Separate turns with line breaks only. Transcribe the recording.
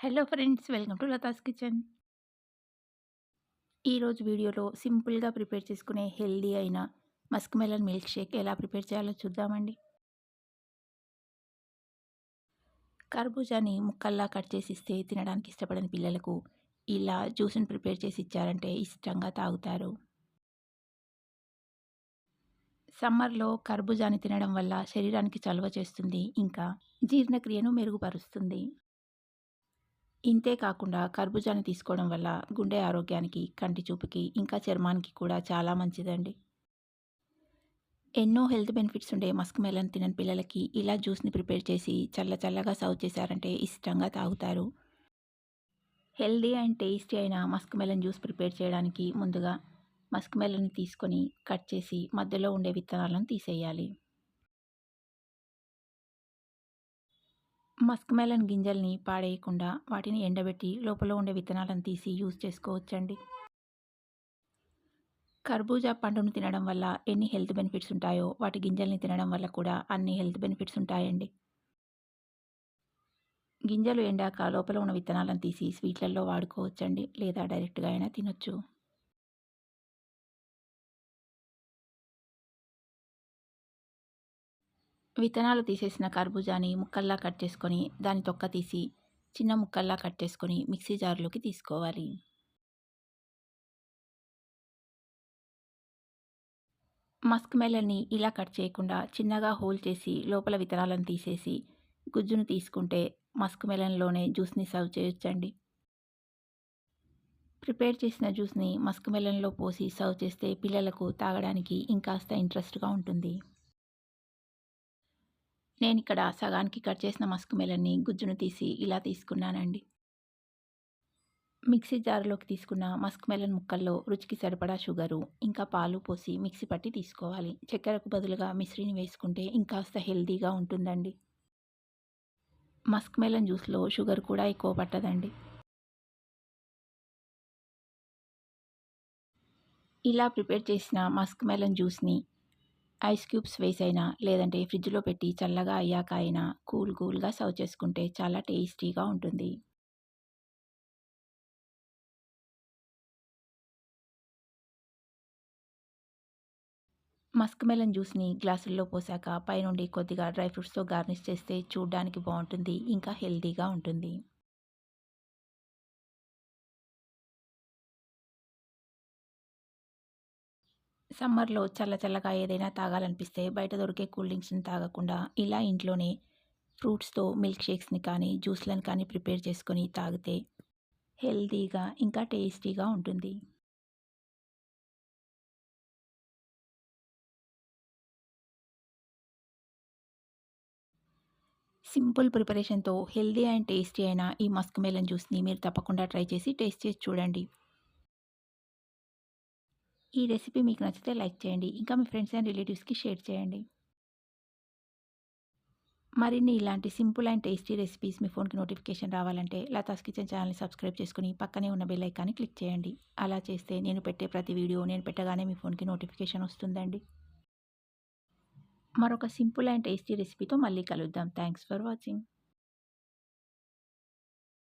Hello friends welcome to Latha's kitchen. ఈరోజు వీడియోలో సింపుల్గా ప్రిపేర్ చేసుకునే హెల్దీ అయిన మస్క్ మెలన్ మిల్క్ షేక్ ఎలా ప్రిపేర్ చేయాలో చూద్దామండి. కర్బూజాని ముక్కల్లా కట్ చేసి ఇస్తే తినడానికి ఇష్టపడని పిల్లలకు ఇలా జ్యూస్ని ప్రిపేర్ చేసి ఇచ్చారంటే ఇష్టంగా తాగుతారు. సమ్మర్లో కర్బూజాని తినడం వల్ల శరీరానికి చలువ చేస్తుంది ఇంకా జీర్ణక్రియను మెరుగుపరుస్తుంది. ఇంతే కాకుండా కర్బూజాని తీసుకోవడం వల్ల గుండె ఆరోగ్యానికి కంటి చూపుకి ఇంకా చర్మానికి కూడా చాలా మంచిదండి. ఎన్నో హెల్త్ బెనిఫిట్స్ ఉండే మస్క్ మెలన్ తినని పిల్లలకి ఇలా జ్యూస్ని ప్రిపేర్ చేసి చల్ల చల్లగా సర్వ్ చేశారంటే ఇష్టంగా తాగుతారు. హెల్దీ అండ్ టేస్టీ అయిన మస్క్ మెలన్ జ్యూస్ ప్రిపేర్ చేయడానికి ముందుగా మస్క్ మెలన్ని తీసుకొని కట్ చేసి మధ్యలో ఉండే విత్తనాలను తీసేయాలి. మస్క్ మెలన్ గింజల్ని పాడేయకుండా వాటిని ఎండబెట్టి లోపల ఉండే విత్తనాలను తీసి యూజ్ చేసుకోవచ్చండి. కర్బూజా పండును తినడం వల్ల ఎన్ని హెల్త్ బెనిఫిట్స్ ఉంటాయో వాటి గింజల్ని తినడం వల్ల కూడా అన్ని హెల్త్ బెనిఫిట్స్ ఉంటాయండి. గింజలు ఎండాక లోపల ఉన్న విత్తనాలను తీసి స్వీట్లలో వాడుకోవచ్చండి లేదా డైరెక్ట్గా అయినా తినొచ్చు. విత్తనాలు తీసేసిన కర్బూజాని ముక్కల్లా కట్ చేసుకొని దాని తొక్క తీసి చిన్న ముక్కల్లా కట్ చేసుకొని మిక్సీ జార్లోకి తీసుకోవాలి. మస్క్ మెలన్ని ఇలా కట్ చేయకుండా చిన్నగా హోల్ చేసి లోపల విత్తనాలను తీసేసి గుజ్జును తీసుకుంటే మస్క్ మెలన్లోనే జ్యూస్ని సర్వ్ చేయొచ్చండి. ప్రిపేర్ చేసిన జ్యూస్ని మస్క్ మెలన్లో పోసి సర్వ్ చేస్తే పిల్లలకు తాగడానికి ఇంకాస్త ఇంట్రెస్ట్గా ఉంటుంది. నేను ఇక్కడ సగానికి కట్ చేసిన మస్క్ మెలన్ని గుజ్జును తీసి ఇలా తీసుకున్నానండి. మిక్సీ జార్లోకి తీసుకున్న మస్క్ మెలన్ ముక్కల్లో రుచికి సరిపడా షుగరు ఇంకా పాలు పోసి మిక్సీ పట్టి తీసుకోవాలి. చక్కెరకు బదులుగా మిశ్రీని వేసుకుంటే ఇంకాస్త హెల్దీగా ఉంటుందండి. మస్క్ మెలన్ జ్యూస్లో షుగర్ కూడా ఎక్కువ పట్టదండి. ఇలా ప్రిపేర్ చేసిన మస్క్ మెలన్ జ్యూస్ని ఐస్ క్యూబ్స్ వేసైనా లేదంటే ఫ్రిడ్జ్లో పెట్టి చల్లగా అయ్యాక అయినా కూల్ కూల్గా సర్వ్ చేసుకుంటే చాలా టేస్టీగా ఉంటుంది. మస్క్ మెలన్ జ్యూస్ని గ్లాసుల్లో పోసాక పైనుండి కొద్దిగా డ్రై ఫ్రూట్స్తో గార్నిష్ చేస్తే చూడ్డానికి బాగుంటుంది ఇంకా హెల్తీగా ఉంటుంది. సమ్మర్లో చల్ల చల్లగా ఏదైనా తాగాలనిపిస్తే బయట దొరికే కూల్ డ్రింక్స్ని తాగకుండా ఇలా ఇంట్లోనే ఫ్రూట్స్తో మిల్క్ షేక్స్ని కానీ జ్యూస్లను కానీ ప్రిపేర్ చేసుకొని తాగితే హెల్తీగా ఇంకా టేస్టీగా ఉంటుంది. సింపుల్ ప్రిపరేషన్తో హెల్దీ అండ్ టేస్టీ అయిన ఈ మస్క్ మెలన్ జ్యూస్ని మీరు తప్పకుండా ట్రై చేసి టేస్ట్ చేసి చూడండి. ఈ రెసిపీ మీకు నచ్చితే లైక్ చేయండి. ఇంకా మీ ఫ్రెండ్స్ అండ్ రిలేటివ్స్కి షేర్ చేయండి. మరిన్ని ఇలాంటి సింపుల్ అండ్ టేస్టీ రెసిపీస్ మీ ఫోన్కి నోటిఫికేషన్ రావాలంటే లతాస్ కిచెన్ ఛానల్ని సబ్స్క్రైబ్ చేసుకుని పక్కనే ఉన్న బెల్ ఐకాన్ని క్లిక్ చేయండి. అలా చేస్తే నేను పెట్టే ప్రతి వీడియో నేను పెట్టగానే మీ ఫోన్కి నోటిఫికేషన్ వస్తుందండి. మరొక సింపుల్ అండ్ టేస్టీ రెసిపీతో మళ్ళీ కలుద్దాం. Thanks for watching.